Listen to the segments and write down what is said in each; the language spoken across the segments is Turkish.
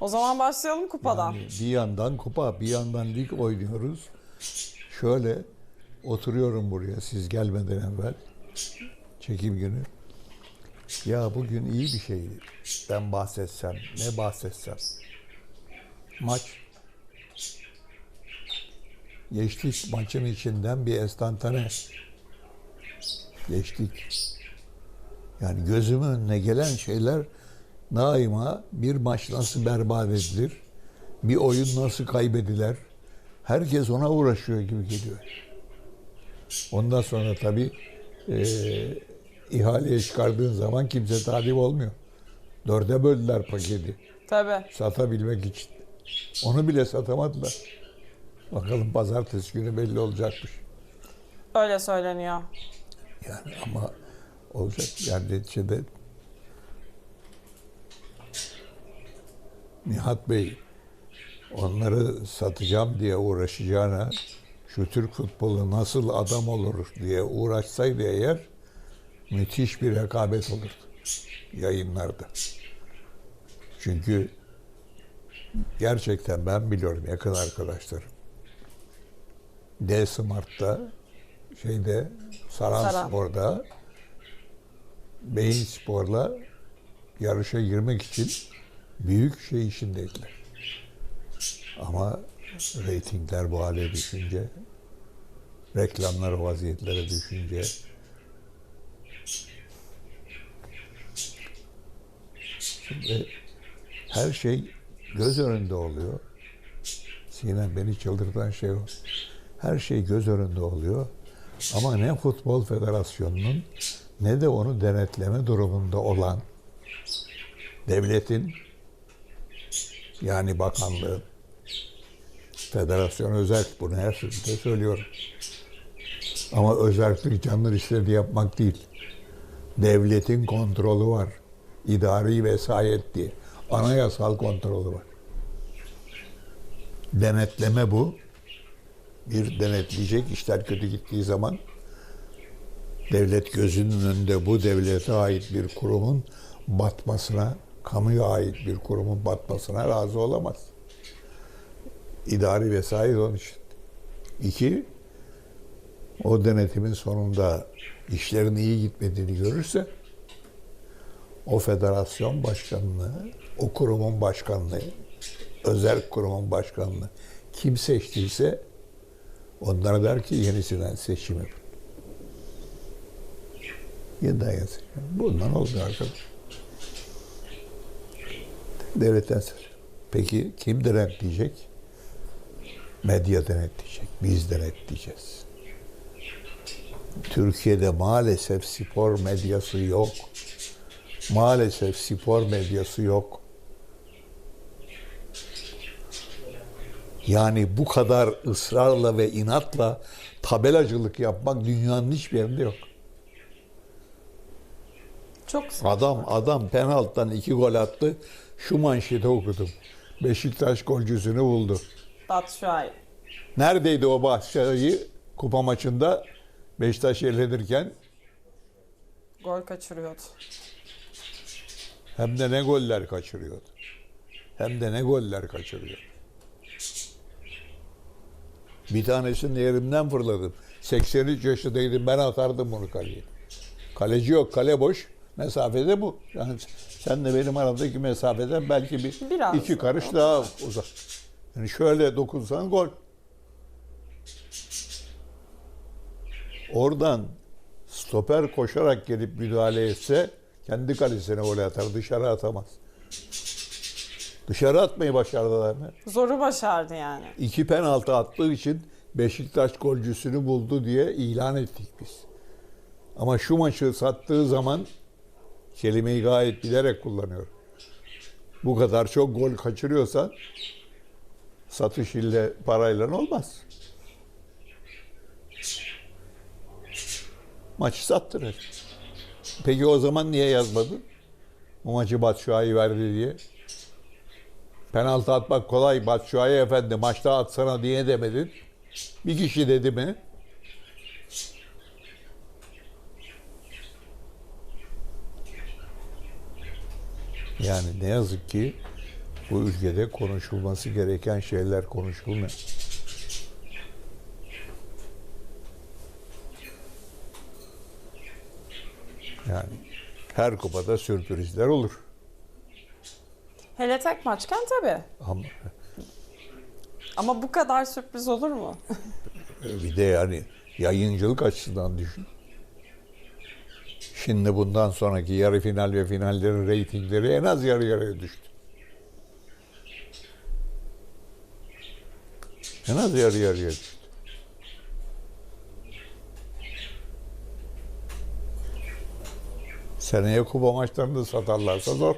O zaman başlayalım kupadan. Yani bir yandan kupa, bir yandan lig oynuyoruz. Şöyle oturuyorum buraya siz gelmeden evvel. Çekim günü. Ya bugün iyi bir şey. Ben bahsetsem, ne bahsetsem. Maç. Geçtik maçın içinden bir estantane. Geçtik. Yani gözümün önüne gelen şeyler daima bir maç nasıl berbat edilir, bir oyun nasıl kaybedilir. Herkes ona uğraşıyor gibi geliyor. Ondan sonra tabii eee ihaleye çıkardığın zaman kimse talip olmuyor. Dörde böldüler paketi Tabii. satabilmek için. Onu bile satamadılar. Bakalım pazartesi günü belli olacakmış. Öyle söyleniyor. Yani ama olacak yani neticede Nihat Bey onları satacağım diye uğraşacağına şu Türk futbolu nasıl adam olur diye uğraşsaydı eğer müthiş bir rekabet olurdu yayınlarda. Çünkü gerçekten ben biliyorum yakın arkadaşlarım. D Smart'ta şeyde Saran Saran. Beyin Spor'la yarışa girmek için büyük şey işindeydiler. Ama reytingler bu hale düşünce, reklamlar o vaziyetlere düşünce, şimdi her şey göz önünde oluyor. Sinem beni çıldırtan şey o. Her şey göz önünde oluyor. Ama ne Futbol Federasyonu'nun ne de onu denetleme durumunda olan devletin yani bakanlığın federasyon özel bunu her sözde söylüyorum. Ama özellik canlı işleri yapmak değil. Devletin kontrolü var. İdari vesayet diye. Anayasal kontrolü var. Denetleme bu. Bir denetleyecek işler kötü gittiği zaman devlet gözünün önünde bu devlete ait bir kurumun batmasına, kamuya ait bir kurumun batmasına razı olamaz. İdari vesayet onun için. İki, o denetimin sonunda işlerin iyi gitmediğini görürse o federasyon başkanlığı, o kurumun başkanlığı, özel kurumun başkanlığı kim seçtiyse onlara der ki yenisinden seçim yapın. Yeniden seçim. Bundan oldu arkadaş. Devletten seçim. Peki kim denetleyecek? Medya denetleyecek. Biz denetleyeceğiz. Türkiye'de maalesef spor medyası yok. Maalesef spor medyası yok. Yani bu kadar ısrarla ve inatla tabelacılık yapmak dünyanın hiçbir yerinde yok. Çok Adam adam penaltıdan iki gol attı. Şu manşeti okudum. Beşiktaş golcüsünü buldu. Batshuayi. Neredeydi o Bahçeyi kupa maçında Beşiktaş elenirken Gol kaçırıyordu. hem de ne goller kaçırıyordu. Hem de ne goller kaçırıyor. Bir tanesini yerimden fırladım. 83 yaşındaydım ben atardım bunu kaleye. Kaleci yok, kale boş. Mesafede bu. Yani sen de benim aramdaki mesafeden belki bir Biraz iki karış daha uzak. Yani şöyle dokunsan gol. Oradan stoper koşarak gelip müdahale etse kendi kalesine gol atar, dışarı atamaz. Dışarı atmayı başardılar mı? Zoru başardı yani. İki penaltı attığı için Beşiktaş golcüsünü buldu diye ilan ettik biz. Ama şu maçı sattığı zaman kelimeyi gayet bilerek kullanıyor. Bu kadar çok gol kaçırıyorsan satış ile parayla olmaz. Maçı sattırır. Peki o zaman niye yazmadın? Bu maçı Batshuayi verdi diye. Penaltı atmak kolay. Batshuayi efendi maçta atsana diye demedin. Bir kişi dedi mi? Yani ne yazık ki Bu ülkede konuşulması gereken şeyler konuşulmuyor. Yani her kupada sürprizler olur. Hele tek maçken tabii. Ama Ama bu kadar sürpriz olur mu? bir de yani yayıncılık açısından düşün. Şimdi bundan sonraki yarı final ve finallerin reytingleri en az yarı yarıya düştü. En az yarı yarıya düştü. Seneye kupa maçlarını satarlarsa zor.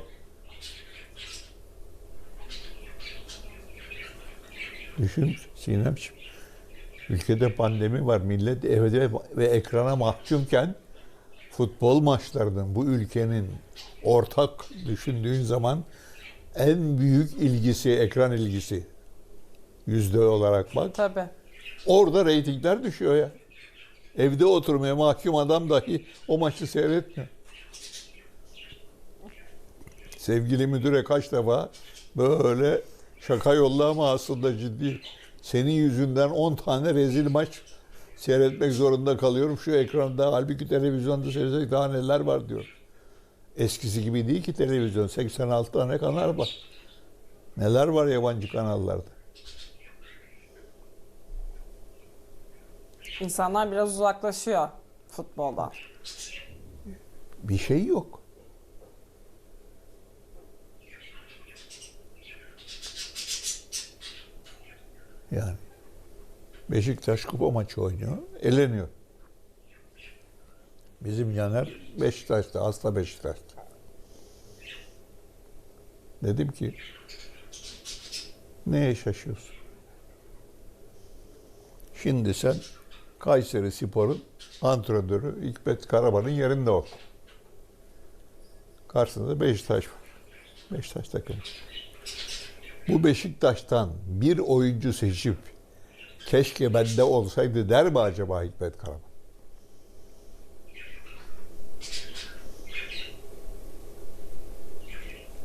Düşün Sinemciğim. Ülkede pandemi var. Millet evde ve ekrana mahkumken futbol maçlarının bu ülkenin ortak düşündüğün zaman en büyük ilgisi ekran ilgisi. Yüzde olarak bak. Tabii. Orada reytingler düşüyor ya. Evde oturmaya mahkum adam dahi o maçı seyretmiyor. Sevgili müdüre kaç defa böyle şaka yolla ama aslında ciddi. Senin yüzünden 10 tane rezil maç seyretmek zorunda kalıyorum şu ekranda. Halbuki televizyonda seyredecek daha neler var diyor. Eskisi gibi değil ki televizyon. 86 tane kanal var. Neler var yabancı kanallarda. İnsanlar biraz uzaklaşıyor futboldan. Bir şey yok. Yani Beşiktaş kupa maçı oynuyor, eleniyor. Bizim Caner Beşiktaş'ta, hasta Beşiktaş'ta. Dedim ki, neye şaşıyorsun? Şimdi sen Kayseri Spor'un antrenörü Hikmet Karaman'ın yerinde ol. Karşısında Beşiktaş var. Beşiktaş takımı. Bu Beşiktaş'tan bir oyuncu seçip keşke bende olsaydı der mi acaba Hikmet Karaman?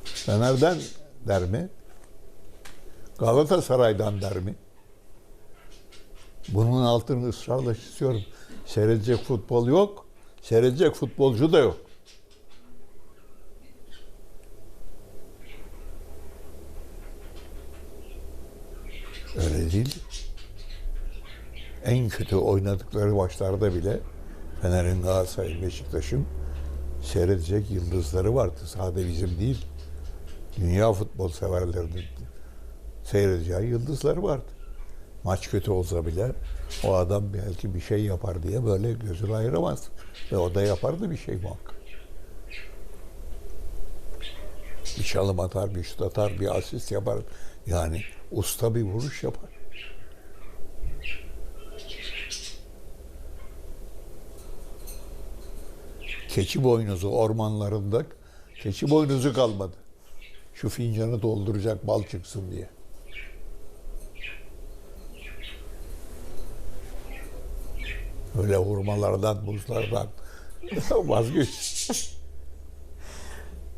Fener'den der mi? Galatasaray'dan der mi? Bunun altını ısrarla istiyorum. Seyredecek futbol yok, seyredecek futbolcu da yok. Öyle değil. En kötü oynadıkları maçlarda bile Fener'in, Galatasaray'ın, Beşiktaş'ın seyredecek yıldızları vardı. Sadece bizim değil. Dünya futbol severlerinin seyredeceği yıldızları vardı. Maç kötü olsa bile o adam belki bir şey yapar diye böyle gözünü ayıramaz. Ve o da yapardı bir şey muhakkak. Bir çalım atar, bir şut atar, bir asist yapar. Yani usta bir vuruş yapar. Keçi boynuzu ormanlarında keçi boynuzu kalmadı. Şu fincanı dolduracak bal çıksın diye. Öyle hurmalardan, buzlardan vazgeç.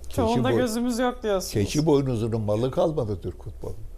Çoğunda boy- gözümüz yok diyorsunuz. Keçi boynuzunun malı kalmadı Türk futbolunda.